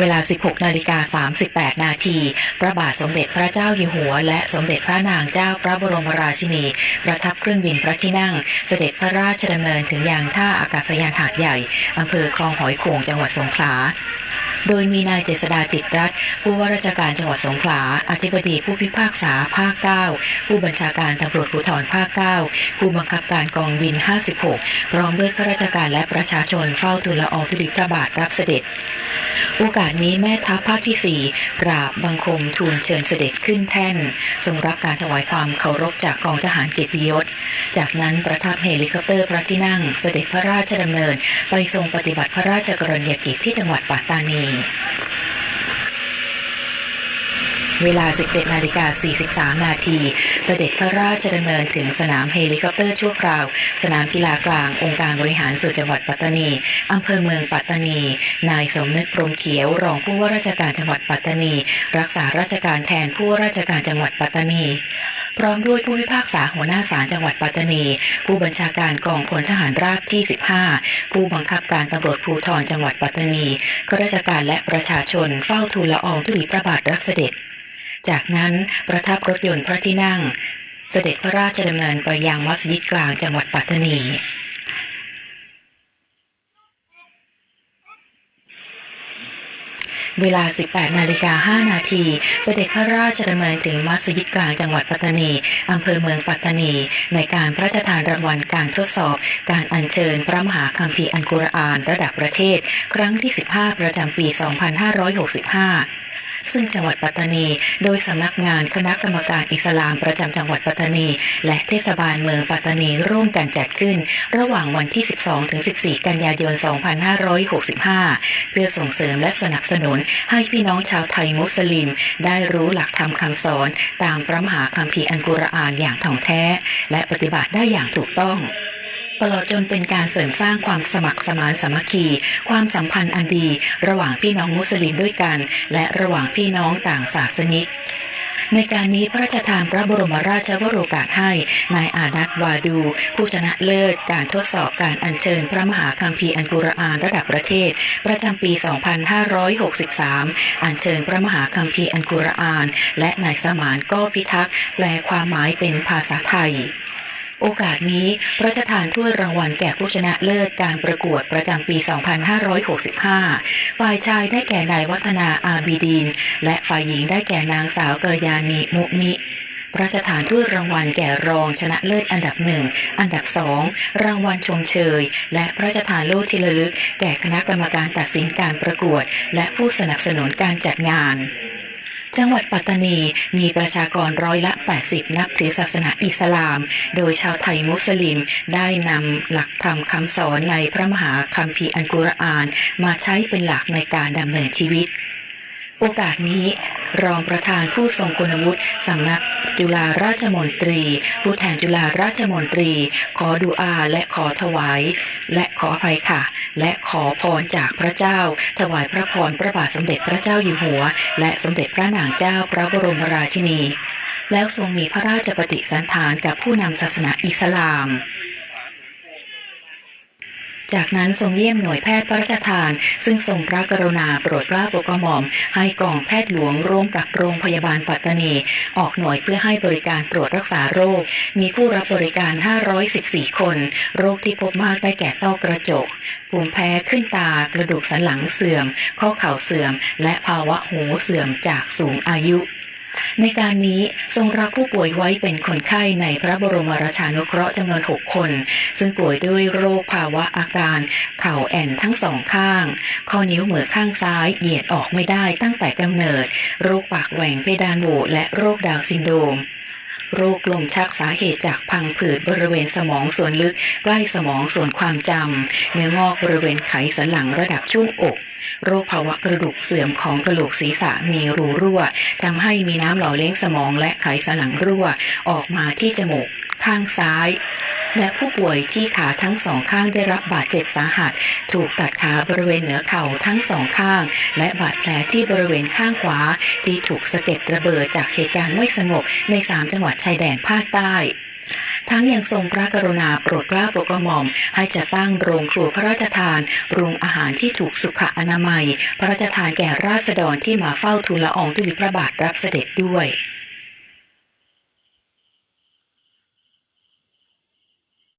เวลา 16 นาฬิกา 38 นาที พระบาทสมเด็จพระเจ้าอยู่หัว และสมเด็จพระนางเจ้าพระบรมราชินี ประทับเครื่องบินพระที่นั่ง เสด็จพระราชดำเนินถึงยังท่าอากาศยานหาดใหญ่ อำเภอคลองหอยโขงจังหวัดสงขลาโดยมีนายเจษดาจิตรัตน์ผู้ว่าราชการจังหวัดสงขลา อธิบดีผู้พิพากษาภาค 9 ผู้บัญชาการตำรวจภูธรภาค 9 ผู้บังคับการกองบิน 56 พร้อมด้วยข้าราชการและประชาชนเฝ้าทูลละอองธุลีพระบาทรับเสด็จ โอกาสนี้แม่ทัพภาคที่ 4 กราบบังคมทูลเชิญเสด็จขึ้นแท่น ทรงรับการถวายความเคารพจากกองทหารเกียรติยศ จากนั้นประทับเฮลิคอปเตอร์พระที่นั่งเสด็จพระราชดำเนิน ไปทรงปฏิบัติพระราชกรณียกิจที่จังหวัดปัตตานี เวลา 17 นาฬิกา 43 นาที เสด็จพระราชดำเนินถึงสนามเฮลิคอปเตอร์ชั่วคราว สนามกีฬากลางองค์การบริหารส่วนจังหวัดปัตตานีอำเภอเมืองปัตตานี นายสมนึกพรหมเขียว รองผู้ว่าราชการจังหวัดปัตตานี รักษาราชการแทนผู้ว่าราชการจังหวัดปัตตานีพร้อมด้วยผู้พิพากษาหัวหน้าศาลจังหวัดปัตตานี ผู้บัญชาการกองพลทหารราบที่ 15 ผู้บังคับการตำรวจภูธรจังหวัดปัตตานีข้าราชการและประชาชนเฝ้าทูลละอองธุลีพระบาทรับเสด็จ จากนั้นประทับรถยนต์พระที่นั่ง เสด็จพระราชดำเนินไปยังมัสยิดกลางจังหวัดปัตตานีเวลา 18 นาฬิกา 5 นาที เสด็จพระราชดำเนินถึงมัสยิดกลางจังหวัดปัตตานี อำเภอเมืองปัตตานี ในการพระราชทานรางวัลการทดสอบ การอัญเชิญพระมหาคัมภีร์อันกุรอานระดับประเทศ ครั้งที่ 15 ประจำปี 2565 ซึ่งจังหวัดปัตตานี โดยสำนักงานคณะกรรมการอิสลามประจำจังหวัดปัตตานี และเทศบาลเมืองปัตตานีร่วมกันจัดขึ้น ระหว่างวันที่ 12-14 กันยายน 2565 เพื่อส่งเสริมและสนับสนุนให้พี่น้องชาวไทยมุสลิม ได้รู้หลักธรรมคำสอน ตามพระมหาคัมภีร์อันกุรอานอย่างถ่องแท้ และปฏิบัติได้อย่างถูกต้อง ตลอดจนเป็นการเสริมสร้างความสมัครสมานสามัคคี ความสัมพันธ์อันดี ระหว่างพี่น้องมุสลิมด้วยกัน และระหว่างพี่น้องต่างศาสนิกในการนี้พระราชทานพระบรมราชวโรกาสให้นายอานัทวาดู ผู้ชนะเลิศการทดสอบการอัญเชิญพระมหาคัมภีร์อันกุรอานระดับประเทศ ประจำปี 2563 อัญเชิญพระมหาคัมภีร์อันกุรอาน และนายสมานก็พิทักษ์แปลความหมายเป็นภาษาไทย โอกาสนี้พระราชทานถ้วยรางวัลแก่ผู้ชนะเลิศการประกวดประจำปี 2565 ฝ่ายชายได้แก่นายวัฒนาอาบีดีน และฝ่ายหญิงได้แก่นางสาวกรยานีมุมิพระราชทานถ้วยรางวัลแก่รองชนะเลิศอันดับหนึ่ง อันดับสอง รางวัลชมเชย และพระราชทานโล่ที่ระลึก แก่คณะกรรมการตัดสินการประกวด และผู้สนับสนุนการจัดงาน จังหวัดปัตตานีมีประชากรร้อยละ 80 นับถือศาสนาอิสลาม โดยชาวไทยมุสลิมได้นำหลักธรรมคำสอนในพระมหาคัมภีร์อันกุรอาน มาใช้เป็นหลักในการดำเนินชีวิต โอกาสนี้ รองประธานผู้ทรงคุณวุฒิสำนักจุฬาราชมนตรี ผู้แทนจุฬาราชมนตรี ขอดูอาและขอถวาย และขออภัยค่ะ และขอพรจากพระเจ้า ถวายพระพรพระบาทสมเด็จพระเจ้าอยู่หัว และสมเด็จพระนางเจ้าพระบรมราชินี แล้วทรงมีพระราชปฏิสันถานกับผู้นำศาสนาอิสลาม จากนั้นทรงเยี่ยมหน่วยแพทย์พระราชทาน ซึ่งทรงพระกรุณาโปรดเกล้าโปรดกระหม่อม ให้กองแพทย์หลวงร่วมกับโรงพยาบาลปัตตานี ออกหน่วยเพื่อให้บริการตรวจรักษาโรค มีผู้รับบริการ 514 คน โรคที่พบมากได้แก่ต้อกระจก ภูมิแพ้ขึ้นตากระดูกสันหลังเสื่อม ข้อเข่าเสื่อม และภาวะหูเสื่อมจากสูงอายุ ในการนี้ทรงรับผู้ป่วยไว้เป็นคนไข้ในพระบรมราชานุเคราะห์จำนวน 6 คน ซึ่งป่วยด้วยโรคภาวะอาการ เข่าแอนทั้งสองข้าง ข้อนิ้วมือข้างซ้ายเหยียดออกไม่ได้ตั้งแต่กำเนิด โรคปากแหว่งเพดานโหวและโรคดาวซินโดมโรคลมชักสาเหตุจากพังผืดบริเวณสมองส่วนลึกใกล้สมองส่วนความจำเนื้องอกบริเวณไขสันหลังระดับช่วงอก โรคภาวะกระดูกเสื่อมของกระโหลกศีรษะมีรูรั่วทำให้มีน้ำหล่อเลี้ยงสมองและไขสันหลังรั่ว ออกมาที่จมูกข้างซ้ายและผู้ป่วยที่ขาทั้งสองข้างได้รับบาดเจ็บสาหัส ถูกตัดขาบริเวณเหนือเข่าทั้งสองข้าง และบาดแผลที่บริเวณข้างขวา ที่ถูกสะเก็ดระเบิดจากเหตุการณ์ไม่สงบในสามจังหวัดชายแดนภาคใต้ ทั้งยังทรงพระกรุณาโปรดเกล้าโปรดกระหม่อม ให้จัดตั้งโรงครัวพระราชทานปรุงอาหารที่ถูกสุขอนามัย พระราชทานแก่ราษฎรที่มาเฝ้าทูลละอองธุลีพระบาทรับเสด็จด้วย